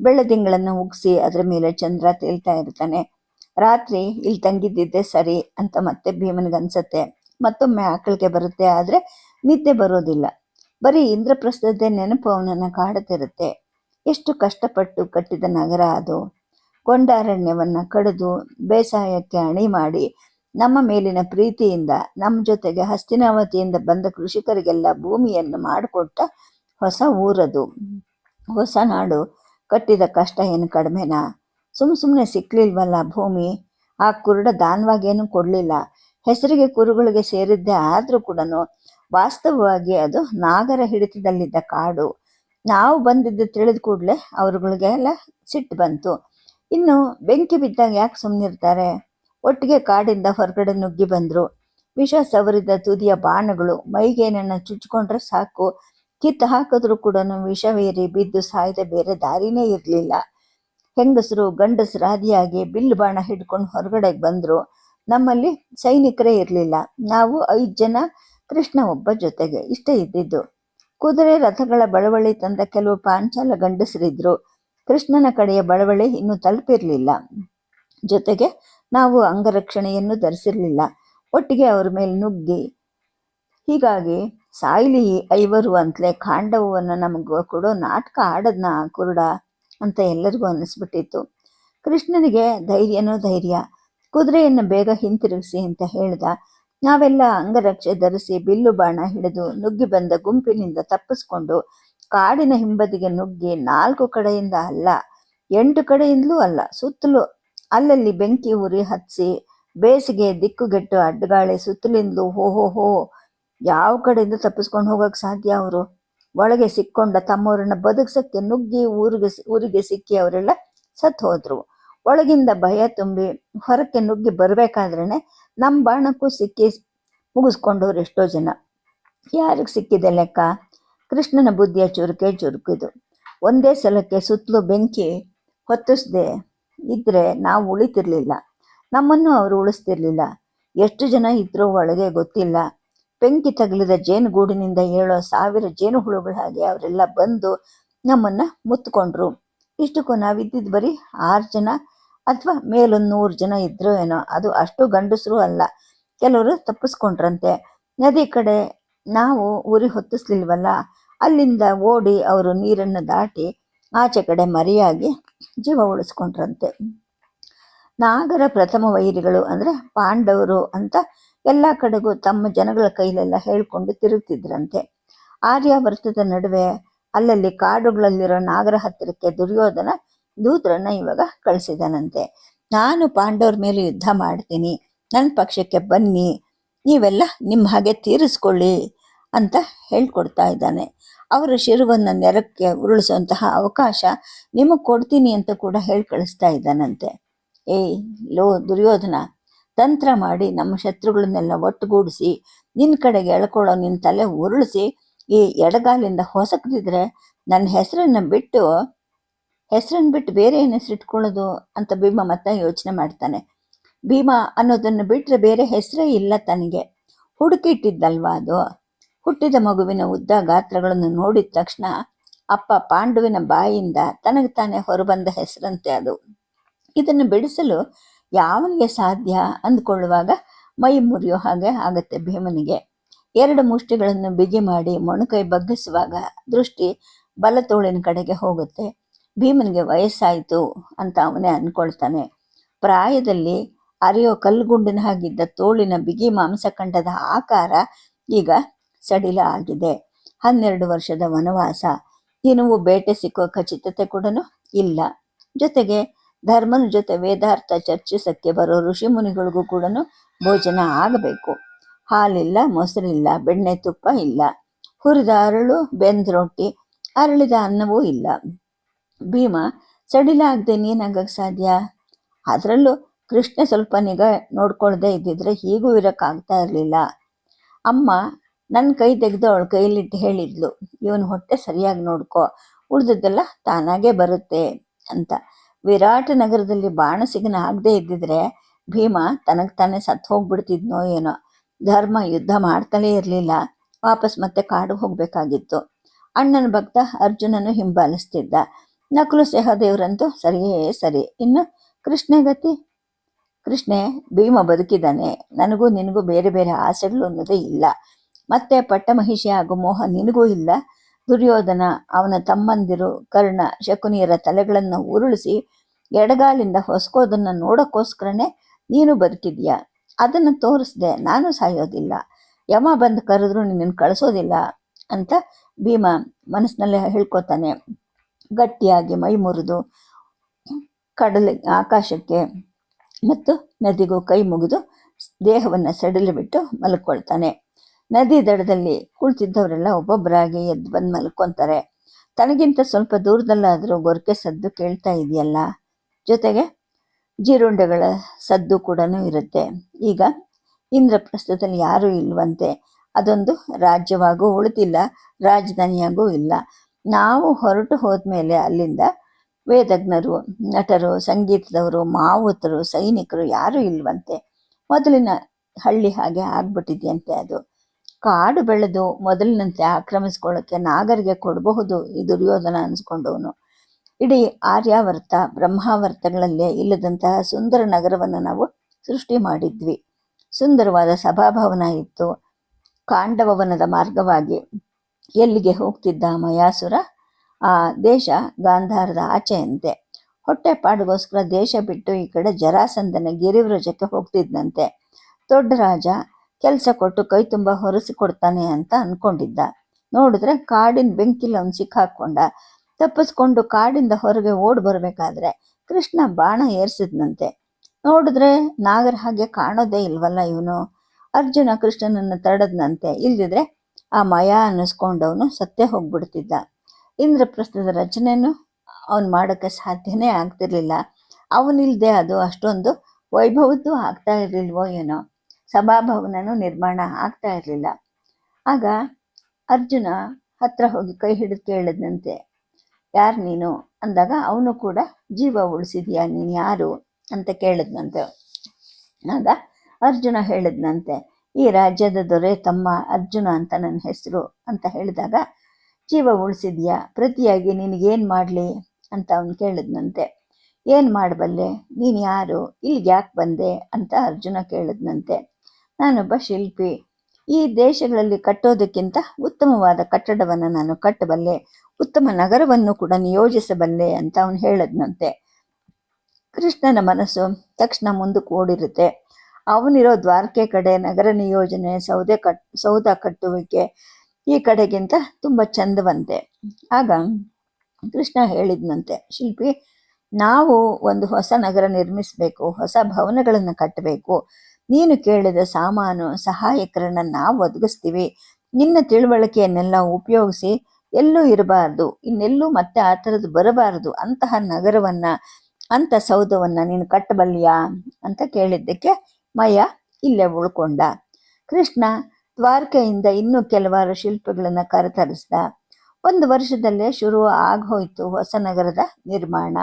ಬೆಳ್ಳದಿಂಗಳನ್ನು ಉಗಿಸಿ ಅದರ ಮೇಲೆ ಚಂದ್ರ ತೇಲ್ತಾ ಇರ್ತಾನೆ. ರಾತ್ರಿ ಇಲ್ಲಿ ತಂಗಿದ್ದಿದ್ದೆ ಸರಿ ಅಂತ ಮತ್ತೆ ಭೀಮನಿಗೆ ಅನ್ಸುತ್ತೆ. ಮತ್ತೊಮ್ಮೆ ಆಕಳಿಗೆ ಬರುತ್ತೆ, ಆದ್ರೆ ನಿದ್ದೆ ಬರೋದಿಲ್ಲ. ಬರೀ ಇಂದ್ರಪ್ರಸ್ಥದ ನೆನಪು ಅವನನ್ನ ಕಾಡುತ್ತಿರುತ್ತೆ ಎಷ್ಟು ಕಷ್ಟಪಟ್ಟು ಕಟ್ಟಿದ ನಗರ ಅದು. ಕೊಂಡಾರಣ್ಯವನ್ನ ಕಡಿದು ಬೇಸಾಯಕ್ಕೆ ಅಣಿ ಮಾಡಿ ನಮ್ಮ ಮೇಲಿನ ಪ್ರೀತಿಯಿಂದ, ನಮ್ಮ ಜೊತೆಗೆ ಹಸ್ತಿನಾವತಿಯಿಂದ ಬಂದ ಕೃಷಿಕರಿಗೆಲ್ಲ ಭೂಮಿಯನ್ನು ಮಾಡಿಕೊಟ್ಟ ಹೊಸ ಊರದು. ಹೊಸ ನಾಡು. ಕಟ್ಟಿದ ಕಷ್ಟ ಏನು ಕಡಿಮೆನಾ? ಸುಮ್ ಸುಮ್ಮನೆ ಸಿಕ್ಕಲಿಲ್ವಲ್ಲ ಭೂಮಿ? ಆ ಕುರುಡ ದಾನವಾಗೇನು ಕೊಡಲಿಲ್ಲ. ಹೆಸರಿಗೆ ಕುರುಗಳಿಗೆ ಸೇರಿದ್ದೇ ಆದರೂ ಕೂಡ ವಾಸ್ತವವಾಗಿ ಅದು ನಾಗರ ಹಿಡಿತದಲ್ಲಿದ್ದ ಕಾಡು. ನಾವು ಬಂದಿದ್ದು ತಿಳಿದ ಕೂಡಲೇ ಅವ್ರುಗಳಿಗೆಲ್ಲ ಸಿಟ್ಟು ಬಂತು. ಇನ್ನು ಬೆಂಕಿ ಬಿದ್ದಾಗ ಯಾಕೆ ಸುಮ್ಮನಿರ್ತಾರೆ ಒಟ್ಟಿಗೆ ಕಾಡಿಂದ ಹೊರಗಡೆ ನುಗ್ಗಿ ಬಂದರು. ವಿಷ ಸವರಿದ ತುದಿಯ ಬಾಣಗಳು ಮೈಗೇನನ್ನು ಚುಚ್ಕೊಂಡ್ರೆ ಸಾಕು. ಕಿತ್ತು ಹಾಕಿದ್ರು ಕೂಡ ವಿಷವೇರಿ ಬಿದ್ದು ಸಾಯ್ದ ಬೇರೆ ದಾರಿನೇ ಇರಲಿಲ್ಲ. ಹೆಂಗಸರು ಗಂಡಸರಾದಿಯಾಗಿ ಬಿಲ್ಲು ಬಾಣ ಹಿಡ್ಕೊಂಡು ಹೊರಗಡೆ ಬಂದರು, ನಮ್ಮಲ್ಲಿ ಸೈನಿಕರೇ ಇರಲಿಲ್ಲ. ನಾವು ಐದು ಜನ ಕೃಷ್ಣ ಒಬ್ಬ ಜೊತೆಗೆ ಇಷ್ಟೇ ಇದ್ದಿದ್ದು. ಕುದುರೆ ರಥಗಳ ಬಳವಳಿ ತಂದ ಕೆಲವು ಪಾಂಚಾಲ ಗಂಡಸರಿದ್ದರು ಕೃಷ್ಣನ ಕಡೆಯ ಬಳವಳಿ ಇನ್ನೂ ತಲುಪಿರಲಿಲ್ಲ. ಜೊತೆಗೆ ನಾವು ಅಂಗರಕ್ಷಣೆಯನ್ನು ಧರಿಸಿರಲಿಲ್ಲ. ಒಟ್ಟಿಗೆ ಅವರ ಮೇಲೆ ನುಗ್ಗಿ, ಹೀಗಾಗಿ ಸಾಯಿಲಿ ಐವರು ಅಂತಲೇ ಕಾಂಡವನ್ನು ನಮಗೂ ಕೊಡೋ ನಾಟಕ ಆಡದ್ನ ಕುರುಡ ಅಂತ ಎಲ್ಲರಿಗೂ ಅನ್ನಿಸ್ಬಿಟ್ಟಿತ್ತು. ಕೃಷ್ಣನಿಗೆ ಧೈರ್ಯನೋ ಧೈರ್ಯ, ಕುದುರೆಯನ್ನು ಬೇಗ ಹಿಂತಿರುಗಿಸಿ ಅಂತ ಹೇಳಿದ. ನಾವೆಲ್ಲ ಅಂಗರಕ್ಷೆ ಧರಿಸಿ ಬಿಲ್ಲು ಬಾಣ ಹಿಡಿದು ನುಗ್ಗಿ ಬಂದ ಗುಂಪಿನಿಂದ ತಪ್ಪಿಸ್ಕೊಂಡು ಕಾಡಿನ ಹಿಂಬದಿಗೆ ನುಗ್ಗಿ ನಾಲ್ಕು ಕಡೆಯಿಂದ ಅಲ್ಲ, ಎಂಟು ಕಡೆಯಿಂದಲೂ ಅಲ್ಲ, ಸುತ್ತಲೂ ಅಲ್ಲಲ್ಲಿ ಬೆಂಕಿ ಉರಿ ಹತ್ತಿಸಿ ಬೇಸಿಗೆ ದಿಕ್ಕುಗೆಟ್ಟು ಅಡ್ಡಗಾಳಿ ಸುತ್ತಲಿಂದಲೂ ಹೋ ಹೋ ಹೋ, ಯಾವ ಕಡೆಯಿಂದ ತಪ್ಪಿಸ್ಕೊಂಡು ಹೋಗೋಕೆ ಸಾಧ್ಯ ಅವರು? ಒಳಗೆ ಸಿಕ್ಕೊಂಡ ತಮ್ಮವ್ರನ್ನ ಬದುಕ್ಸಕ್ಕೆ ನುಗ್ಗಿ ಊರಿಗೆ ಊರಿಗೆ ಸಿಕ್ಕಿ ಅವರೆಲ್ಲ ಸತ್ತು ಹೋದ್ರು. ಒಳಗಿಂದ ಭಯ ತುಂಬಿ ಹೊರಕ್ಕೆ ನುಗ್ಗಿ ಬರ್ಬೇಕಾದ್ರೇನೆ ನಮ್ಮ ಬಾಣಕ್ಕೂ ಸಿಕ್ಕಿ ಮುಗಿಸ್ಕೊಂಡವ್ರು ಎಷ್ಟೋ ಜನ. ಯಾರಿಗೆ ಸಿಕ್ಕಿದೆ ಲೆಕ್ಕ? ಕೃಷ್ಣನ ಬುದ್ಧಿಯ ಚುರುಕೆ ಚುರುಕಿದು ಒಂದೇ ಸಲಕ್ಕೆ ಸುತ್ತಲೂ ಬೆಂಕಿ ಹೊತ್ತಿಸದೆ ಇದ್ರೆ ನಾವು ಉಳಿತಿರ್ಲಿಲ್ಲ. ನಮ್ಮನ್ನು ಅವರು ಉಳಿಸ್ತಿರ್ಲಿಲ್ಲ. ಎಷ್ಟು ಜನ ಇದ್ರೂ ಒಳಗೆ ಗೊತ್ತಿಲ್ಲ. ಬೆಂಕಿ ತಗುಲಿದ ಜೇನುಗೂಡಿನಿಂದ ಏಳೋ ಸಾವಿರ ಜೇನುಹುಳುಗಳ ಹಾಗೆ ಅವರೆಲ್ಲ ಬಂದು ನಮ್ಮನ್ನ ಮುತ್ಕೊಂಡ್ರು. ಇಷ್ಟಕ್ಕೂ ನಾವಿದ್ದಿದ್ದು ಬರೀ ಆರು ಜನ ಅಥವಾ ಮೇಲೊಂದು ನೂರು ಜನ ಇದ್ರು ಏನೋ, ಅದು ಅಷ್ಟು ಗಂಡಸರು ಅಲ್ಲ. ಕೆಲವರು ತಪ್ಪಿಸ್ಕೊಂಡ್ರಂತೆ. ನದಿ ಕಡೆ ನಾವು ಉರಿ ಹೊತ್ತಿಸ್ಲಿಲ್ವಲ್ಲ, ಅಲ್ಲಿಂದ ಓಡಿ ಅವರು ನೀರನ್ನು ದಾಟಿ ಆಚೆ ಕಡೆ ಮರಿಯಾಗಿ ಜೀವ ಉಳಿಸ್ಕೊಂಡ್ರಂತೆ. ನಾಗರ ಪ್ರಥಮ ವೈರಿಗಳು ಅಂದ್ರೆ ಪಾಂಡವರು ಅಂತ ಎಲ್ಲ ಕಡೆಗೂ ತಮ್ಮ ಜನಗಳ ಕೈಲೆಲ್ಲ ಹೇಳ್ಕೊಂಡು ತಿರುಗ್ತಿದ್ರಂತೆ. ಆರ್ಯಾವರ್ತದ ನಡುವೆ ಅಲ್ಲಲ್ಲಿ ಕಾಡುಗಳಲ್ಲಿರೋ ನಾಗರ ಹತ್ತಿರಕ್ಕೆ ದುರ್ಯೋಧನ ದೂತರನ್ನ ಇವಾಗ ಕಳಿಸಿದನಂತೆ. ನಾನು ಪಾಂಡವರ ಮೇಲೆ ಯುದ್ಧ ಮಾಡ್ತೀನಿ. ನನ್ನ ಪಕ್ಷಕ್ಕೆ ಬನ್ನಿ. ನೀವೆಲ್ಲ ನಿಮ್ಮ ಹಾಗೆ ತೀರಿಸ್ಕೊಳ್ಳಿ ಅಂತ ಹೇಳ್ಕೊಡ್ತಾ ಇದ್ದಾನೆ. ಅವರ ಶಿರುವನ್ನು ನೆರಕ್ಕೆ ಉರುಳಿಸುವಂತಹ ಅವಕಾಶ ನಿಮಗೆ ಕೊಡ್ತೀನಿ ಅಂತ ಕೂಡ ಹೇಳಿ ಕಳಿಸ್ತಾ ಇದ್ದಾನಂತೆ. ಏಯ್ ಲೋ ದುರ್ಯೋಧನ ತಂತ್ರ ಮಾಡಿ ನಮ್ಮ ಶತ್ರುಗಳನ್ನೆಲ್ಲ ಒಟ್ಟುಗೂಡಿಸಿ ನಿನ್ನ ಕಡೆಗೆ ಎಳ್ಕೊಳ್ಳೋ ನಿನ್ನ ತಲೆ ಉರುಳಿಸಿ, ಈ ಎಡಗಾಲಿಂದ ಹೊಸಕ್ದಿದ್ರೆ ನನ್ನ ಹೆಸರನ್ನು ಬಿಟ್ಟು ಹೆಸರನ್ನು ಬಿಟ್ಟು ಬೇರೆ ಏನು ಹೆಸರು ಇಟ್ಕೊಳ್ಳೋದು ಅಂತ ಭೀಮ ಮತ್ತೆ ಯೋಚನೆ ಮಾಡ್ತಾನೆ. ಭೀಮ ಅನ್ನೋದನ್ನು ಬಿಟ್ಟರೆ ಬೇರೆ ಹೆಸರೇ ಇಲ್ಲ ತನಗೆ. ಹುಡುಕಿಟ್ಟಿದ್ದಲ್ವಾ ಅದು? ಹುಟ್ಟಿದ ಮಗುವಿನ ಉದ್ದ ಗಾತ್ರಗಳನ್ನು ನೋಡಿದ ತಕ್ಷಣ ಅಪ್ಪ ಪಾಂಡುವಿನ ಬಾಯಿಂದ ತನಗೆ ತಾನೇ ಹೊರಬಂದ ಹೆಸರಂತೆ ಅದು. ಇದನ್ನು ಬಿಡಿಸಲು ಯಾವನಿಗೆ ಸಾಧ್ಯ ಅಂದ್ಕೊಳ್ಳುವಾಗ ಮೈ ಮುರಿಯೋ ಹಾಗೆ ಆಗುತ್ತೆ ಭೀಮನಿಗೆ. ಎರಡು ಮುಷ್ಟಿಗಳನ್ನು ಬಿಗಿ ಮಾಡಿ ಮೊಣಕೈ ಬಗ್ಗಿಸುವಾಗ ದೃಷ್ಟಿ ಬಲತೋಳಿನ ಕಡೆಗೆ ಹೋಗುತ್ತೆ. ಭೀಮನಿಗೆ ವಯಸ್ಸಾಯಿತು ಅಂತ ಅವನೇ ಅಂದ್ಕೊಳ್ತಾನೆ ಪ್ರಾಯದಲ್ಲಿ ಅರಿಯೋ ಕಲ್ಲುಗುಂಡಿನ ಹಾಗಿದ್ದ ತೋಳಿನ ಬಿಗಿ ಮಾಂಸಖಂಡದ ಆಕಾರ ಈಗ ಸಡಿಲ ಆಗಿದೆ. ಹನ್ನೆರಡು ವರ್ಷದ ವನವಾಸ. ದಿನವೂ ಬೇಟೆ ಸಿಕ್ಕೋ ಖಚಿತತೆ ಕೂಡ ಇಲ್ಲ. ಜೊತೆಗೆ ಧರ್ಮನ ಜೊತೆ ವೇದಾರ್ಥ ಚರ್ಚಿಸಕ್ಕೆ ಬರೋ ಋಷಿ ಮುನಿಗಳಿಗೂ ಕೂಡ ಭೋಜನ ಆಗಬೇಕು. ಹಾಲಿಲ್ಲ, ಮೊಸರಿಲ್ಲ, ಬೆಣ್ಣೆ ತುಪ್ಪ ಇಲ್ಲ. ಹುರಿದ ಅರಳು, ಬೆಂದ ರೊಟ್ಟಿ, ಅರಳಿದ ಅನ್ನವೂ ಇಲ್ಲ. ಭೀಮ, ಸಡಿಲಾಗದೆ ನೀನಾಗಕ್ಕೆ ಸಾಧ್ಯ? ಅದರಲ್ಲೂ ಕೃಷ್ಣ ಸ್ವಲ್ಪ ನಿಗಾ ನೋಡ್ಕೊಳ್ದೇ ಇದ್ದಿದ್ರೆ ಹೀಗೂ ಇರೋಕ್ಕಾಗ್ತಾ ಇರಲಿಲ್ಲ. ಅಮ್ಮ ನನ್ನ ಕೈ ತೆಗೆದು ಅವಳ ಕೈಲಿಟ್ಟು ಹೇಳಿದ್ಲು. ಇವನು ಹೊಟ್ಟೆ ಸರಿಯಾಗಿ ನೋಡ್ಕೊ. ಉಳಿದದ್ದೆಲ್ಲ ತಾನಾಗೇ ಬರುತ್ತೆ ಅಂತ. ವಿರಾಟ ನಗರದಲ್ಲಿ ಬಾಣಸಿಗನ ಆಗದೆ ಇದ್ದಿದ್ರೆ ಭೀಮ ತನಗೆ ತಾನೇ ಸತ್ತು ಹೋಗ್ಬಿಡ್ತಿದ್ನೋ ಏನೋ. ಧರ್ಮ ಯುದ್ಧ ಮಾಡ್ತಲೇ ಇರಲಿಲ್ಲ. ವಾಪಸ್ ಮತ್ತೆ ಕಾಡು ಹೋಗ್ಬೇಕಾಗಿತ್ತು. ಅಣ್ಣನ ಭಕ್ತ ಅರ್ಜುನನು ಹಿಂಬಾಲಿಸ್ತಿದ್ದ. ನಕುಲು ಸಹದೇವರಂತೂ ಸರಿಯೇ ಸರಿ. ಇನ್ನು ಕೃಷ್ಣಗತಿ? ಕೃಷ್ಣೆ, ಭೀಮ ಬದುಕಿದ್ದಾನೆ. ನನಗೂ ನಿನಗೂ ಬೇರೆ ಬೇರೆ ಆಸೆಗಳು ಅನ್ನೋದೇ ಇಲ್ಲ. ಮತ್ತೆ ಪಟ್ಟಮಹಿಷಿ ಹಾಗೂ ಮೋಹ ನಿನಗೂ ಇಲ್ಲ. ದುರ್ಯೋಧನ, ಅವನ ತಮ್ಮಂದಿರು, ಕರ್ಣ, ಶಕುನಿಯರ ತಲೆಗಳನ್ನು ಉರುಳಿಸಿ ಎಡಗಾಲಿಂದ ಹೊಸ್ಕೋದನ್ನು ನೋಡೋಕ್ಕೋಸ್ಕರನೇ ನೀನು ಬದುಕಿದ್ಯಾ ಅದನ್ನು ತೋರಿಸ್ದೆ ನಾನು ಸಾಯೋದಿಲ್ಲ. ಯಮ ಬಂದು ಕರೆದ್ರು ನಿನ್ನನ್ನು ಕಳಿಸೋದಿಲ್ಲ ಅಂತ ಭೀಮ ಮನಸ್ಸಿನಲ್ಲಿ ಹೇಳ್ಕೊತಾನೆ. ಗಟ್ಟಿಯಾಗಿ ಮೈ ಮುರಿದು ಕಡಲ, ಆಕಾಶಕ್ಕೆ ಮತ್ತು ನದಿಗೂ ಕೈ ಮುಗಿದು ದೇಹವನ್ನು ಸಡಿಲು ಬಿಟ್ಟು ಮಲ್ಕೊಳ್ತಾನೆ. ನದಿ ದಡದಲ್ಲಿ ಕುಳಿತಿದ್ದವರೆಲ್ಲ ಒಬ್ಬೊಬ್ಬರಾಗಿ ಎದ್ದು ಬಂದು ಮಲ್ಕೊಂತಾರೆ. ತನಗಿಂತ ಸ್ವಲ್ಪ ದೂರದಲ್ಲಾದರೂ ಗೊರಕೆ ಸದ್ದು ಕೇಳ್ತಾ ಇದೆಯಲ್ಲ? ಜೊತೆಗೆ ಜೀರುಂಡೆಗಳ ಸದ್ದು ಕೂಡ ಇರುತ್ತೆ. ಈಗ ಇಂದ್ರಪ್ರಸ್ಥದಲ್ಲಿ ಯಾರೂ ಇಲ್ವಂತೆ. ಅದೊಂದು ರಾಜ್ಯವಾಗೂ ಉಳಿದಿಲ್ಲ, ರಾಜಧಾನಿಯಾಗೂ ಇಲ್ಲ. ನಾವು ಹೊರಟು ಹೋದ್ಮೇಲೆ ಅಲ್ಲಿಂದ ವೇದಜ್ಞರು, ನಟರು, ಸಂಗೀತದವರು, ಮಾವುತರು, ಸೈನಿಕರು ಯಾರೂ ಇಲ್ವಂತೆ. ಮೊದಲಿನ ಹಳ್ಳಿ ಹಾಗೆ ಆಗ್ಬಿಟ್ಟಿದೆಯಂತೆ ಅದು. ಕಾಡು ಬೆಳೆದು ಮೊದಲಿನಂತೆ ಆಕ್ರಮಿಸ್ಕೊಳ್ಳೋಕ್ಕೆ ನಾಗರಿಗೆ ಕೊಡಬಹುದು. ಈ ದುರ್ಯೋಧನ ಅನ್ಸ್ಕೊಂಡವನು. ಇಡೀ ಆರ್ಯಾವರ್ತ, ಬ್ರಹ್ಮಾವರ್ತಗಳಲ್ಲೇ ಇಲ್ಲದಂತಹ ಸುಂದರ ನಗರವನ್ನು ನಾವು ಸೃಷ್ಟಿ ಮಾಡಿದ್ವಿ. ಸುಂದರವಾದ ಸಭಾಭವನ ಇತ್ತು. ಕಾಂಡವವನದ ಮಾರ್ಗವಾಗಿ ಎಲ್ಲಿಗೆ ಹೋಗ್ತಿದ್ದ ಮಯಾಸುರ? ಆ ದೇಶ ಗಾಂಧಾರದ ಆಚೆಯಂತೆ. ಹೊಟ್ಟೆಪಾಡಿಗೋಸ್ಕರ ದೇಶ ಬಿಟ್ಟು ಈ ಕಡೆ ಜರಾಸಂದನ ಗಿರಿವ್ರಜಕ್ಕೆ ಹೋಗ್ತಿದ್ದಂತೆ ದೊಡ್ಡ ರಾಜ ಕೆಲಸ ಕೊಟ್ಟು ಕೈ ತುಂಬ ಹೊರಸಿ ಕೊಡ್ತಾನೆ ಅಂತ ಅನ್ಕೊಂಡಿದ್ದ. ನೋಡಿದ್ರೆ ಕಾಡಿನ ಬೆಂಕಿಲಿ ಅವ್ನು ಸಿಕ್ಕಾಕೊಂಡ ತಪ್ಪಿಸ್ಕೊಂಡು ಕಾಡಿಂದ ಹೊರಗೆ ಓಡ್ ಬರ್ಬೇಕಾದ್ರೆ ಕೃಷ್ಣ ಬಾಣ ಏರ್ಸಿದ್ನಂತೆ. ನೋಡಿದ್ರೆ ನಾಗರ ಹಾಗೆ ಕಾಣೋದೇ ಇಲ್ವಲ್ಲ ಇವನು. ಅರ್ಜುನ ಕೃಷ್ಣನನ್ನು ತಡದ್ನಂತೆ. ಇಲ್ದಿದ್ರೆ ಆ ಮಯ ಅನ್ನಿಸ್ಕೊಂಡವನು ಸತ್ತೇ ಹೋಗ್ಬಿಡ್ತಿದ್ದ. ಇಂದ್ರಪ್ರಸ್ಥದ ರಚನೆಯನ್ನು ಅವನು ಮಾಡೋಕ್ಕೆ ಸಾಧ್ಯನೇ ಆಗ್ತಿರ್ಲಿಲ್ಲ. ಅವನಿಲ್ದೆ ಅದು ಅಷ್ಟೊಂದು ವೈಭವದ್ದು ಆಗ್ತಾ ಇರಲಿಲ್ವೋ ಏನೋ. ಸಭಾಭವನನು ನಿರ್ಮಾಣ ಆಗ್ತಾ ಇರಲಿಲ್ಲ. ಆಗ ಅರ್ಜುನ ಹತ್ರ ಹೋಗಿ ಕೈ ಹಿಡಿದು ಕೇಳಿದಂತೆ ಯಾರು ನೀನು? ಅಂದಾಗ, ಅವನು ಕೂಡ ಜೀವ ಉಳಿಸಿದ್ಯಾ, ನೀನು ಯಾರು? ಅಂತ ಕೇಳಿದ್ನಂತೆ. ಆಗ ಅರ್ಜುನ ಹೇಳಿದ್ನಂತೆ, ಈ ರಾಜ್ಯದ ದೊರೆ ತಮ್ಮ ಅರ್ಜುನ ಅಂತ ನನ್ನ ಹೆಸರು ಅಂತ ಹೇಳಿದಾಗ, ಜೀವ ಉಳಿಸಿದ್ಯಾ? ಪ್ರತಿಯಾಗಿ ನಿನಗೇನು ಮಾಡಲಿ? ಅಂತ ಅವನು ಕೇಳಿದ್ನಂತೆ. ಏನು ಮಾಡಬಲ್ಲೆ? ನೀನು ಯಾರು? ಇಲ್ಲಿಗೆ ಯಾಕೆ ಬಂದೆ? ಅಂತ ಅರ್ಜುನ ಕೇಳಿದ್ನಂತೆ. ನಾನೊಬ್ಬ ಶಿಲ್ಪಿ. ಈ ದೇಶಗಳಲ್ಲಿ ಕಟ್ಟೋದಕ್ಕಿಂತ ಉತ್ತಮವಾದ ಕಟ್ಟಡವನ್ನು ನಾನು ಕಟ್ಟಬಲ್ಲೆ, ಉತ್ತಮ ನಗರವನ್ನು ಕೂಡ ನಿಯೋಜಿಸಬಲ್ಲೆ ಅಂತ ಅವನು ಹೇಳದ್ನಂತೆ. ಕೃಷ್ಣನ ಮನಸ್ಸು ತಕ್ಷಣ ಮುಂದಕ್ಕೆ ಓಡಿರುತ್ತೆ. ಅವನಿರೋ ದ್ವಾರಕೆ ಕಡೆ ನಗರ ನಿಯೋಜನೆ, ಸೌದೆ ಕಟ್ ಸೌಧ ಕಟ್ಟುವಿಕೆ ಈ ಕಡೆಗಿಂತ ತುಂಬ ಚಂದವಂತೆ. ಆಗ ಕೃಷ್ಣ ಹೇಳಿದ್ನಂತೆ, ಶಿಲ್ಪಿ, ನಾವು ಒಂದು ಹೊಸ ನಗರ ನಿರ್ಮಿಸಬೇಕು, ಹೊಸ ಭವನಗಳನ್ನು ಕಟ್ಟಬೇಕು ನೀನು ಕೇಳಿದ ಸಾಮಾನು ಸಹಾಯಕರನ್ನ ನಾವು ಒದಗಿಸ್ತೀವಿ. ನಿನ್ನ ತಿಳುವಳಿಕೆಯನ್ನೆಲ್ಲ ಉಪಯೋಗಿಸಿ ಎಲ್ಲೂ ಇರಬಾರ್ದು, ಇನ್ನೆಲ್ಲೂ ಮತ್ತೆ ಆ ಥರದ್ದು ಬರಬಾರದು ಅಂತಹ ನಗರವನ್ನ, ಅಂತ ಸೌಧವನ್ನು ನೀನು ಕಟ್ಟಬಲ್ಲಿಯಾ? ಅಂತ ಕೇಳಿದ್ದಕ್ಕೆ ಮಯ ಇಲ್ಲೇ ಉಳ್ಕೊಂಡ. ಕೃಷ್ಣ ದ್ವಾರಕೆಯಿಂದ ಇನ್ನೂ ಕೆಲವಾರು ಶಿಲ್ಪಿಗಳನ್ನ ಕರೆತರಿಸ್ದ. ಒಂದು ವರ್ಷದಲ್ಲೇ ಶುರು ಆಗೋಯ್ತು ಹೊಸ ನಗರದ ನಿರ್ಮಾಣ.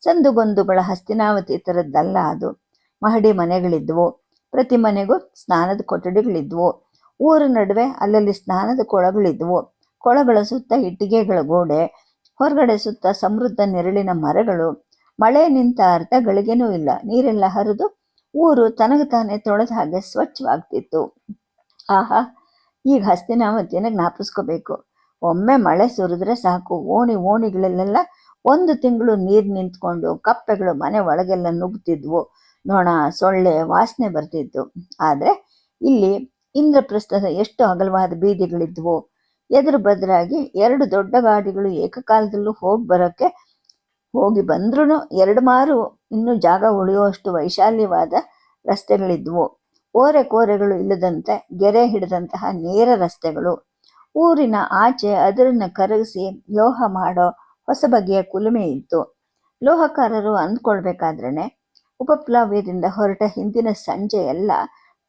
ಸಂದುಗೊಂದುಗಳ ಹಸ್ತಿನಾವತಿ ಥರದ್ದಲ್ಲ ಅದು. ಮಹಡಿ ಮನೆಗಳಿದ್ವು. ಪ್ರತಿ ಮನೆಗೂ ಸ್ನಾನದ ಕೊಠಡಿಗಳಿದ್ವು. ಊರ ನಡುವೆ ಅಲ್ಲಲ್ಲಿ ಸ್ನಾನದ ಕೊಳಗಳಿದ್ವು. ಕೊಳಗಳ ಸುತ್ತ ಇಟ್ಟಿಗೆಗಳ ಗೋಡೆ, ಹೊರಗಡೆ ಸುತ್ತ ಸಮೃದ್ಧ ನೆರಳಿನ ಮರಗಳು. ಮಳೆ ನಿಂತ ಅರ್ಧ ಗಳಿಗೆನೂ ಇಲ್ಲ. ನೀರೆಲ್ಲ ಹರಿದು ಊರು ತನಗೆ ತಾನೇ ತೊಳೆದ ಹಾಗೆ ಸ್ವಚ್ಛವಾಗ್ತಿತ್ತು. ಆಹಾ, ಈಗ ಹಸ್ತಿನಾವತಿಯನ್ನು ಜ್ಞಾಪಿಸ್ಕೋಬೇಕು. ಒಮ್ಮೆ ಮಳೆ ಸುರಿದ್ರೆ ಸಾಕು. ಓಣಿ ಓಣಿಗಳಲ್ಲೆಲ್ಲ ಒಂದು ತಿಂಗಳು ನೀರು ನಿಂತ್ಕೊಂಡು ಕಪ್ಪೆಗಳು ಮನೆ ಒಳಗೆಲ್ಲ ನುಗ್ತಿದ್ವು. ನೊಣ ಸೊಳ್ಳೆ ವಾಸನೆ ಬರ್ತಿತ್ತು. ಆದರೆ ಇಲ್ಲಿ ಇಂದ್ರಪ್ರಸ್ಥದ ಎಷ್ಟು ಅಗಲವಾದ ಬೀದಿಗಳಿದ್ವು. ಎದುರು ಬದಲಾಗಿ ಎರಡು ದೊಡ್ಡ ಗಾಡಿಗಳು ಏಕಕಾಲದಲ್ಲೂ ಹೋಗಿ ಬರೋಕ್ಕೆ ಹೋಗಿ ಬಂದ್ರೂ ಎರಡು ಮಾರು ಇನ್ನೂ ಜಾಗ ಉಳಿಯುವಷ್ಟು ವೈಶಾಲ್ಯವಾದ ರಸ್ತೆಗಳಿದ್ವು. ಓರೆ ಕೋರೆಗಳು ಇಲ್ಲದಂತೆ, ಗೆರೆ ಹಿಡಿದಂತಹ ನೇರ ರಸ್ತೆಗಳು. ಊರಿನ ಆಚೆ ಅದರನ್ನು ಕರಗಿಸಿ ಲೋಹ ಮಾಡೋ ಹೊಸ ಬಗೆಯ ಕುಲುಮೆ ಇತ್ತು. ಲೋಹಕಾರರು ಅಂದ್ಕೊಳ್ಬೇಕಾದ್ರೇನೆ ಉಪಪ್ಲವ್ಯದಿಂದ ಹೊರಟ ಹಿಂದಿನ ಸಂಜೆ ಎಲ್ಲ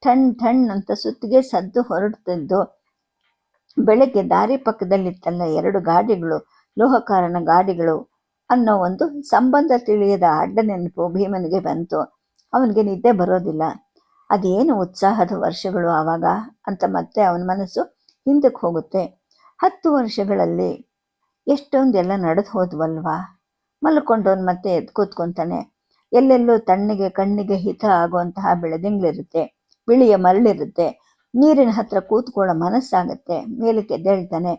ಠಣ್ ಠಣ್ ಅಂತ ಸುತ್ತಿಗೆ ಸದ್ದು ಹೊರಡ್ತಿದ್ದು ಬೆಳಗ್ಗೆ ದಾರಿ ಪಕ್ಕದಲ್ಲಿತ್ತಲ್ಲ ಎರಡು ಗಾಡಿಗಳು ಲೋಹಕಾರನ ಗಾಡಿಗಳು ಅನ್ನೋ ಒಂದು ಸಂಬಂಧ ತಿಳಿಯದ ಅಡ್ಡ ನೆನಪು ಭೀಮನಿಗೆ ಬಂತು. ಅವನಿಗೆ ನಿದ್ದೆ ಬರೋದಿಲ್ಲ. ಅದೇನು ಉತ್ಸಾಹದ ವರ್ಷಗಳು ಆವಾಗ ಅಂತ ಮತ್ತೆ ಅವನ ಮನಸ್ಸು ಹಿಂದಕ್ಕೆ ಹೋಗುತ್ತೆ. ಹತ್ತು ವರ್ಷಗಳಲ್ಲಿ ಎಷ್ಟೊಂದೆಲ್ಲ ನಡೆದು ಹೋದ್ವಲ್ವಾ? ಮಲ್ಕೊಂಡವನು ಮತ್ತೆ ಎದ್ದು ಕೂತ್ಕೊಂತಾನೆ. ಎಲ್ಲೆಲ್ಲೂ ತಣ್ಣಿಗೆ ಕಣ್ಣಿಗೆ ಹಿತ ಆಗುವಂತಹ ಬೆಳೆದಿಂಗಳಿರುತ್ತೆ ಬಿಳಿಯ ಮರಳಿರುತ್ತೆ, ನೀರಿನ ಹತ್ರ ಕೂತ್ಕೊಳ್ಳೋ ಮನಸ್ಸಾಗತ್ತೆ, ಮೇಲಕ್ಕೆ ಎದ್ದೇಳ್ತಾನೆ,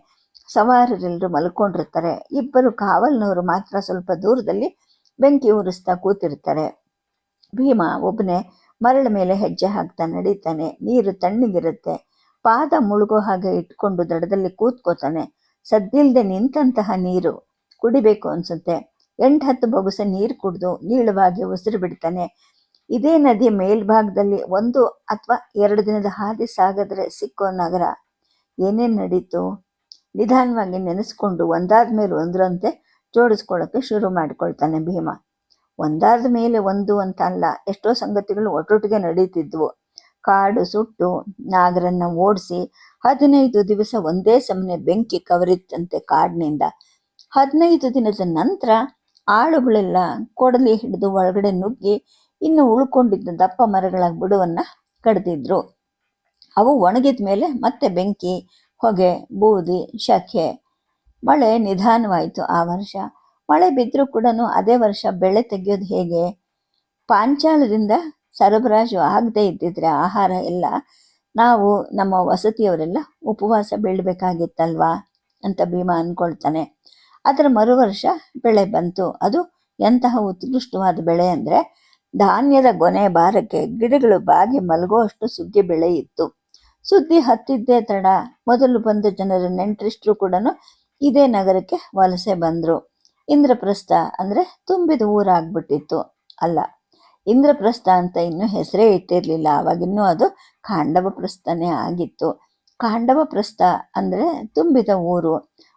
ಸವಾರರೆಲ್ಲರೂ ಮಲ್ಕೊಂಡಿರ್ತಾರೆ, ಇಬ್ಬರು ಕಾವಲ್ನವರು ಮಾತ್ರ ಸ್ವಲ್ಪ ದೂರದಲ್ಲಿ ಬೆಂಕಿ ಉರಿಸ್ತಾ ಕೂತಿರ್ತಾರೆ. ಭೀಮ ಒಬ್ಬನೇ ಮರಳ ಮೇಲೆ ಹೆಜ್ಜೆ ಹಾಕ್ತಾ ನಡೀತಾನೆ, ನೀರು ತಣ್ಣಗಿರುತ್ತೆ, ಪಾದ ಮುಳುಗೋ ಹಾಗೆ ಇಟ್ಕೊಂಡು ದಡದಲ್ಲಿ ಕೂತ್ಕೋತಾನೆ, ಸದ್ದಿಲ್ದೆ ನಿಂತಹ ನೀರು ಕುಡಿಬೇಕು ಅನ್ಸುತ್ತೆ. ಎಂಟು ಹತ್ತು ಬೊಗಸ ನೀರು ಕುಡಿದು ನೀಳವಾಗಿ ಉಸಿರು ಬಿಡ್ತಾನೆ. ಇದೇ ನದಿ ಮೇಲ್ಭಾಗದಲ್ಲಿ ಒಂದು ಅಥವಾ ಎರಡು ದಿನದ ಹಾದಿ ಸಾಗಿದ್ರೆ ಸಿಕ್ಕೋ ನಗರ. ಏನೇನು ನಡೀತು? ನಿಧಾನವಾಗಿ ನೆನೆಸ್ಕೊಂಡು ಒಂದಾದ ಮೇಲೆ ಒಂದರಂತೆ ಜೋಡಿಸ್ಕೊಳ್ಳೋಕ್ಕೆ ಶುರು ಮಾಡಿಕೊಳ್ತಾನೆ ಭೀಮ. ಒಂದಾದ ಮೇಲೆ ಒಂದು ಅಂತ ಅಲ್ಲ, ಎಷ್ಟೋ ಸಂಗತಿಗಳು ಒಟ್ಟೊಟ್ಟಿಗೆ ನಡೀತಿದ್ವು. ಕಾಡು ಸುಟ್ಟು ನಾಗರನ್ನ ಓಡಿಸಿ ಹದಿನೈದು ದಿವಸ ಒಂದೇ ಸಮನೆ ಬೆಂಕಿ ಕವರಿತ್ತಂತೆ ಕಾಡಿನಿಂದ. ಹದಿನೈದು ದಿನದ ನಂತರ ಆಳುಗಳೆಲ್ಲ ಕೊಡಲಿ ಹಿಡಿದು ಒಳಗಡೆ ನುಗ್ಗಿ ಇನ್ನು ಉಳ್ಕೊಂಡಿದ್ದ ದಪ್ಪ ಮರಗಳ ಬುಡವನ್ನ ಕಡ್ದಿದ್ರು. ಅವು ಒಣಗಿದ ಮೇಲೆ ಮತ್ತೆ ಬೆಂಕಿ, ಹೊಗೆ, ಬೂದಿ ಶಖೆ ಮಳೆ ನಿಧಾನವಾಯಿತು ಆ ವರ್ಷ. ಮಳೆ ಬಿದ್ದರೂ ಕೂಡ ಅದೇ ವರ್ಷ ಬೆಳೆ ತೆಗೆಯೋದು ಹೇಗೆ? ಪಾಂಚಾಲದಿಂದ ಸರಬರಾಜು ಆಗದೆ ಇದ್ದಿದ್ರೆ ಆಹಾರ ಎಲ್ಲ ನಾವು ನಮ್ಮ ವಸತಿಯವರೆಲ್ಲ ಉಪವಾಸ ಬೀಳಬೇಕಾಗಿತ್ತಲ್ವಾ? ಅಂತ ಭೀಮಾ ಅನ್ಕೊಳ್ತಾನೆ. ಅದರ ಮರು ವರ್ಷ ಬೆಳೆ ಬಂತು. ಅದು ಎಂತಹ ಉತ್ಕೃಷ್ಟವಾದ ಬೆಳೆ ಅಂದರೆ ಧಾನ್ಯದ ಗೊನೆ ಭಾರಕ್ಕೆ ಗಿಡಗಳು ಬಾಗಿ ಮಲಗುವಷ್ಟು ಸುಗ್ಗಿ ಬೆಳೆ ಇತ್ತು ಸುದ್ದಿ ಹತ್ತಿದ್ದೇ ತಡ. ಮೊದಲು ಬಂದ ಜನರ ನೆಂಟರಿಷ್ಟರು ಕೂಡ ಇದೇ ನಗರಕ್ಕೆ ವಲಸೆ ಬಂದರು. ಇಂದ್ರಪ್ರಸ್ಥ ಅಂದರೆ ತುಂಬಿದ ಊರಾಗ್ಬಿಟ್ಟಿತ್ತು. ಅಲ್ಲ, ಇಂದ್ರಪ್ರಸ್ಥ ಅಂತ ಇನ್ನೂ ಹೆಸರೇ ಇಟ್ಟಿರಲಿಲ್ಲ. ಅವಾಗಿನ್ನೂ ಅದು ಖಾಂಡವ ಪ್ರಸ್ಥನೇ ಆಗಿತ್ತು. ಖಾಂಡವ ಪ್ರಸ್ಥ ಅಂದರೆ ತುಂಬಿದ ಊರು.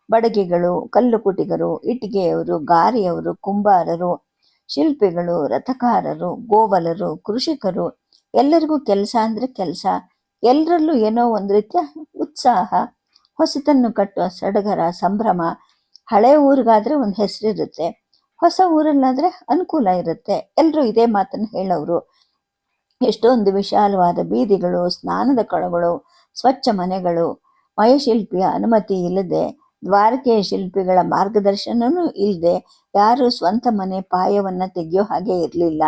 ಬಡಗಿಗಳು, ಕಲ್ಲುಕುಟಿಗರು, ಇಟ್ಟಿಗೆಯವರು, ಗಾರಿಯವರು, ಕುಂಬಾರರು, ಶಿಲ್ಪಿಗಳು, ರಥಕಾರರು, ಗೋವಲರು, ಕೃಷಿಕರು, ಎಲ್ಲರಿಗೂ ಕೆಲಸ ಅಂದರೆ ಕೆಲಸ. ಎಲ್ಲರಲ್ಲೂ ಏನೋ ಒಂದು ರೀತಿಯ ಉತ್ಸಾಹ, ಹೊಸತನ್ನು ಕಟ್ಟುವ ಸಡಗರ, ಸಂಭ್ರಮ. ಹಳೆ ಊರಿಗಾದರೆ ಒಂದು ಹೆಸರಿರುತ್ತೆ ಹೊಸ ಊರಲ್ಲಾದರೆ ಅನುಕೂಲ ಇರುತ್ತೆ. ಎಲ್ಲರೂ ಇದೇ ಮಾತನ್ನು ಹೇಳೋರು ಎಷ್ಟೊಂದು ವಿಶಾಲವಾದ ಬೀದಿಗಳು, ಸ್ನಾನದ ಕೊಳಗಳು, ಸ್ವಚ್ಛ ಮನೆಗಳು, ಮಯಶಿಲ್ಪಿಯ ಅನುಮತಿ ಇಲ್ಲದೆ ದ್ವಾರಕೆಯ ಶಿಲ್ಪಿಗಳ ಮಾರ್ಗದರ್ಶನವೂ ಇಲ್ಲದೆ ಯಾರು ಸ್ವಂತ ಮನೆ ಪಾಯವನ್ನ ತೆಗೆಯೋ ಹಾಗೆ ಇರಲಿಲ್ಲ.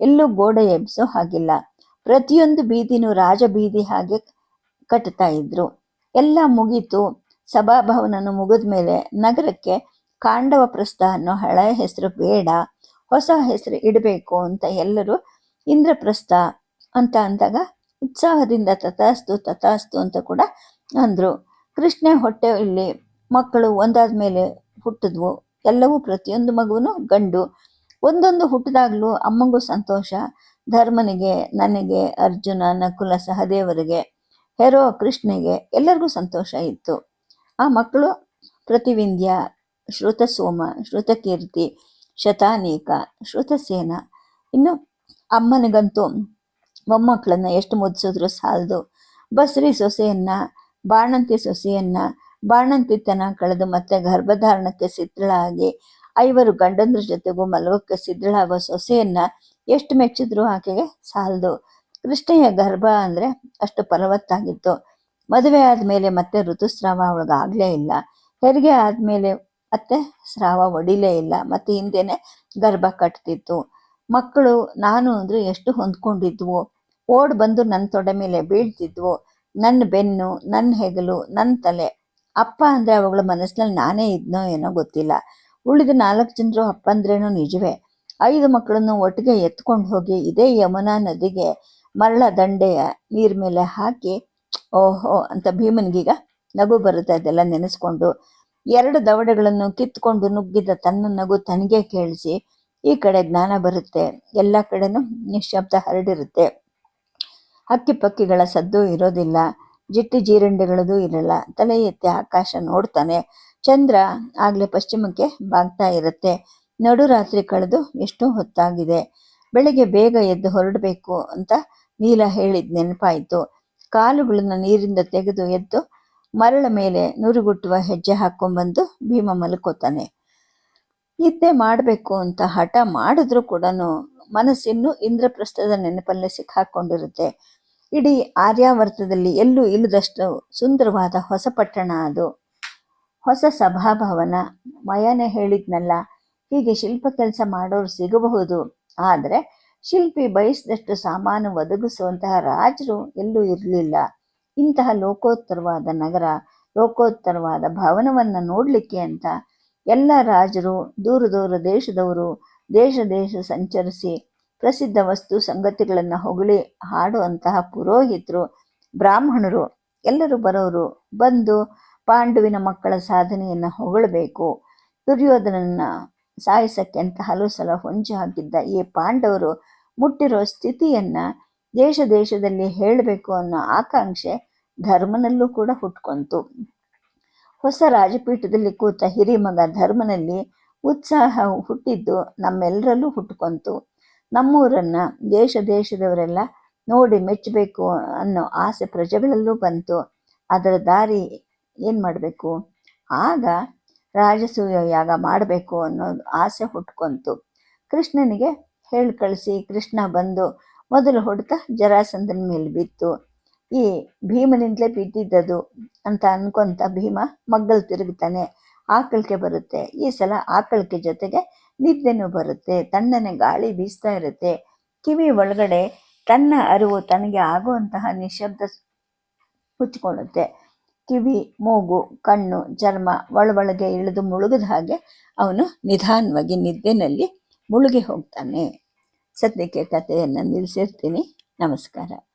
ಎಲ್ಲೂ ಗೋಡೆ ಎಬ್ಸೋ ಹಾಗಿಲ್ಲ. ಪ್ರತಿಯೊಂದು ಬೀದಿನೂ ರಾಜ ಬೀದಿ ಹಾಗೆ ಕಟ್ತಾ ಇದ್ರು. ಎಲ್ಲ ಮುಗೀತು. ಸಭಾಭವನನು ಮುಗಿದ ಮೇಲೆ ನಗರಕ್ಕೆ ಕಾಂಡವ ಪ್ರಸ್ಥ ಅನ್ನೋ ಹಳೆಯ ಹೆಸರು ಬೇಡ, ಹೊಸ ಹೆಸರು ಇಡಬೇಕು ಅಂತ ಎಲ್ಲರೂ ಇಂದ್ರಪ್ರಸ್ಥ ಅಂತ ಅಂದಾಗ ಉತ್ಸಾಹದಿಂದ ತಥಾಸ್ತು ತಥಾಸ್ತು ಅಂತ ಕೂಡ ಅಂದರು. ಕೃಷ್ಣ ಹೊಟ್ಟೆಯಲ್ಲಿ ಮಕ್ಕಳು ಒಂದಾದ ಮೇಲೆ ಹುಟ್ಟಿದ್ವು. ಎಲ್ಲವೂ ಪ್ರತಿಯೊಂದು ಮಗುವೂ ಗಂಡು. ಒಂದೊಂದು ಹುಟ್ಟಿದಾಗ್ಲೂ ಅಮ್ಮಂಗೂ ಸಂತೋಷ. ಧರ್ಮನಿಗೆ, ನನಗೆ ಅರ್ಜುನ ನಕುಲ ಸಹದೇವರಿಗೆ ಹೆರೋ ಕೃಷ್ಣಗೆ ಎಲ್ಲರಿಗೂ ಸಂತೋಷ ಇತ್ತು. ಆ ಮಕ್ಕಳು ಪ್ರತಿವಿಂಧ್ಯ ಶ್ರುತಸೋಮ, ಶ್ರುತಕೀರ್ತಿ, ಶತಾನೇಕ, ಶ್ರುತಸೇನ. ಇನ್ನು ಅಮ್ಮನಿಗಂತೂ ಮೊಮ್ಮಕ್ಕಳನ್ನು ಎಷ್ಟು ಮುದ್ಸಿದ್ರು ಸಾಲದು. ಬಸ್ರಿ ಸೊಸೆಯನ್ನ, ಬಾಣಂತಿ ಸೊಸೆಯನ್ನ ಬಾಣಂತಿತನ ಕಳೆದು ಮತ್ತೆ ಗರ್ಭಧಾರಣಕ್ಕೆ ಸಿದ್ಧಳಾಗಿ ಐವರು ಗಂಡಂದ್ರ ಜೊತೆಗೂ ಮಲಗೋಕ್ಕೆ ಸಿದ್ಧಳಾಗೋ ಸೊಸೆಯನ್ನ ಎಷ್ಟು ಮೆಚ್ಚಿದ್ರು ಆಕೆಗೆ ಸಾಲದು. ಕೃಷ್ಣೆಯ ಗರ್ಭ ಅಂದ್ರೆ ಅಷ್ಟು ಫಲವತ್ತಾಗಿತ್ತು. ಮದುವೆ ಆದ್ಮೇಲೆ ಮತ್ತೆ ಋತುಸ್ರಾವ ಅವಳಿಗಾಗ್ಲೇ ಇಲ್ಲ. ಹೆರಿಗೆ ಆದ್ಮೇಲೆ ಮತ್ತೆ ಸ್ರಾವ ಒಡಿಲೇ ಇಲ್ಲ. ಮತ್ತೆ ಹಿಂದೆನೆ ಗರ್ಭ ಕಟ್ತಿತ್ತು. ಮಕ್ಕಳು ನಾನು ಅಂದ್ರೆ ಎಷ್ಟು ಹೊಂದ್ಕೊಂಡಿದ್ವು. ಓಡ್ ಬಂದು ನನ್ನ ತೊಡೆ ಮೇಲೆ ಬೀಳ್ತಿದ್ವು. ನನ್ನ ಬೆನ್ನು ನನ್ನ ಹೆಗಲು ನನ್ನ ತಲೆ ಅಪ್ಪ ಅಂದರೆ ಅವುಗಳ ಮನಸ್ಸಿನಲ್ಲಿ ನಾನೇ ಇದ್ನೋ ಏನೋ ಗೊತ್ತಿಲ್ಲ. ಉಳಿದ ನಾಲ್ಕು ಜನರು ಅಪ್ಪ ಅಂದ್ರೇನೋ ನಿಜವೇ? ಐದು ಮಕ್ಕಳನ್ನು ಒಟ್ಟಿಗೆ ಎತ್ಕೊಂಡು ಹೋಗಿ ಇದೇ ಯಮುನಾ ನದಿಗೆ ಮರಳ ದಂಡೆಯ ನೀರ್ ಮೇಲೆ ಹಾಕಿ, ಓಹೋ ಅಂತ ಭೀಮನ್ಗೀಗ ನಗು ಬರುತ್ತೆ ಅದೆಲ್ಲ ನೆನೆಸ್ಕೊಂಡು ಎರಡು ದವಡೆಗಳನ್ನು ಕಿತ್ಕೊಂಡು ನುಗ್ಗಿದ ತನ್ನ ನಗು ತನಗೆ ಕೇಳಿಸಿ, ಈ ಕಡೆ ಜ್ಞಾನ ಬರುತ್ತೆ, ಎಲ್ಲ ಕಡೆನೂ ನಿಶ್ಶಬ್ದ ಹರಡಿರುತ್ತೆ. ಹಕ್ಕಿ ಪಕ್ಕಿಗಳ ಸದ್ದು ಇರೋದಿಲ್ಲ. ಜಿಟ್ಟಿ ಜೀರಂಡೆಗಳದು ಇರಲ್ಲ. ತಲೆ ಎತ್ತಿ ಆಕಾಶ ನೋಡ್ತಾನೆ. ಚಂದ್ರ ಆಗ್ಲೇ ಪಶ್ಚಿಮಕ್ಕೆ ಬಾಗ್ತಾ ಇರುತ್ತೆ. ನಡುರಾತ್ರಿ ಕಳೆದು ಎಷ್ಟೋ ಹೊತ್ತಾಗಿದೆ. ಬೆಳಿಗ್ಗೆ ಬೇಗ ಎದ್ದು ಹೊರಡಬೇಕು ಅಂತ ನೀಲ ಹೇಳಿದ ನೆನಪಾಯಿತು. ಕಾಲುಗಳನ್ನ ನೀರಿಂದ ತೆಗೆದು ಎದ್ದು ಮರಳ ಮೇಲೆ ನುರುಗುಟ್ಟುವ ಹೆಜ್ಜೆ ಹಾಕೊಂಡ್ಬಂದು ಭೀಮ ಮಲ್ಕೋತಾನೆ. ನಿದ್ದೆ ಮಾಡಬೇಕು ಅಂತ ಹಠ ಮಾಡಿದ್ರೂ ಕೂಡ ಮನಸ್ಸಿನ್ನೂ ಇಂದ್ರಪ್ರಸ್ಥದ ನೆನಪಲ್ಲೇ ಸಿಕ್ಕಾಕೊಂಡಿರುತ್ತೆ. ಇಡೀ ಆರ್ಯಾವರ್ತದಲ್ಲಿ ಎಲ್ಲೂ ಇಲ್ಲದಷ್ಟು ಸುಂದರವಾದ ಹೊಸ ಪಟ್ಟಣ ಅದು. ಹೊಸ ಸಭಾಭವನ. ಮಯನೇ ಹೇಳಿದ್ನಲ್ಲ, ಹೀಗೆ ಶಿಲ್ಪ ಕೆಲಸ ಮಾಡೋರು ಸಿಗಬಹುದು. ಆದರೆ ಶಿಲ್ಪಿ ಬಯಸಿದಷ್ಟು ಸಾಮಾನು ಒದಗಿಸುವಂತಹ ರಾಜರು ಎಲ್ಲೂ ಇರಲಿಲ್ಲ. ಇಂತಹ ಲೋಕೋತ್ತರವಾದ ನಗರ, ಲೋಕೋತ್ತರವಾದ ಭವನವನ್ನು ನೋಡಲಿಕ್ಕೆ ಅಂತ ಎಲ್ಲ ರಾಜರು, ದೂರ ದೂರ ದೇಶದವರು ದೇಶ ದೇಶ ಸಂಚರಿಸಿ ಪ್ರಸಿದ್ಧ ವಸ್ತು ಸಂಗತಿಗಳನ್ನು ಹೊಗಳಿ ಹಾಡುವಂತಹ ಪುರೋಹಿತರು, ಬ್ರಾಹ್ಮಣರು, ಎಲ್ಲರೂ ಬರೋರು ಬಂದು ಪಾಂಡುವಿನ ಮಕ್ಕಳ ಸಾಧನೆಯನ್ನು ಹೊಗಳಬೇಕು. ದುರ್ಯೋಧನನ್ನ ಸಾಯಿಸಕ್ಕೆ ಅಂತ ಹಲವು ಸಲ ಹೊಂಚು ಹಾಕಿದ್ದ ಈ ಪಾಂಡವರು ಮುಟ್ಟಿರೋ ಸ್ಥಿತಿಯನ್ನ ದೇಶ ದೇಶದಲ್ಲಿ ಹೇಳಬೇಕು ಅನ್ನೋ ಆಕಾಂಕ್ಷೆ ಧರ್ಮನಲ್ಲೂ ಕೂಡ ಹುಟ್ಕೊಂತು. ಹೊಸ ರಾಜಪೀಠದಲ್ಲಿ ಕೂತ ಹಿರಿಮಗ ಧರ್ಮನಲ್ಲಿ ಉತ್ಸಾಹ ಹುಟ್ಟಿದ್ದು ನಮ್ಮೆಲ್ಲರಲ್ಲೂ ಹುಟ್ಕೊಂತು. ನಮ್ಮೂರನ್ನ ದೇಶ ದೇಶದವರೆಲ್ಲ ನೋಡಿ ಮೆಚ್ಚಬೇಕು ಅನ್ನೋ ಆಸೆ ಪ್ರಜೆಗಳಲ್ಲೂ ಬಂತು. ಅದರ ದಾರಿ ಏನು ಮಾಡಬೇಕು? ಆಗ ರಾಜಸೂಯ ಯಾಗ ಮಾಡಬೇಕು ಅನ್ನೋದು ಆಸೆ ಹುಟ್ಕೊಂತು. ಕೃಷ್ಣನಿಗೆ ಹೇಳಿ ಕಳಿಸಿ, ಕೃಷ್ಣ ಬಂದು ಮೊದಲು ಹೊಡೆತ ಜರಾಸಂಧನ ಮೇಲೆ ಬಿತ್ತು. ಈ ಭೀಮನಿಂದಲೇ ಬಿದ್ದಿದ್ದದು ಅಂತ ಅನ್ಕೊಂತ ಭೀಮ ಮಗ್ಗಲ್ ತಿರುಗ್ತಾನೆ. ಆಕಳಿಕೆ ಬರುತ್ತೆ. ಈ ಸಲ ಆಕಳಿಕೆ ಜೊತೆಗೆ ನಿದ್ದೆನೂ ಬರುತ್ತೆ, ತಣ್ಣನೆ ಗಾಳಿ ಬೀಸ್ತಾ ಇರುತ್ತೆ. ಕಿವಿ ಒಳಗಡೆ ತನ್ನ ಅರಿವು ತನಗೆ ಆಗುವಂತಹ ನಿಶಬ್ದ ಹುಚ್ಚಿಕೊಳ್ಳುತ್ತೆ ಕಿವಿ, ಮೂಗು, ಕಣ್ಣು, ಚರ್ಮ ಒಳೊಳಗೆ ಇಳಿದು ಮುಳುಗದ ಹಾಗೆ ಅವನು ನಿಧಾನವಾಗಿ ನಿದ್ದೆನಲ್ಲಿ ಮುಳುಗಿ ಹೋಗ್ತಾನೆ. ಸದ್ಯಕ್ಕೆ ಕಥೆಯನ್ನು ನಿಲ್ಲಿಸಿರ್ತೀನಿ. ನಮಸ್ಕಾರ.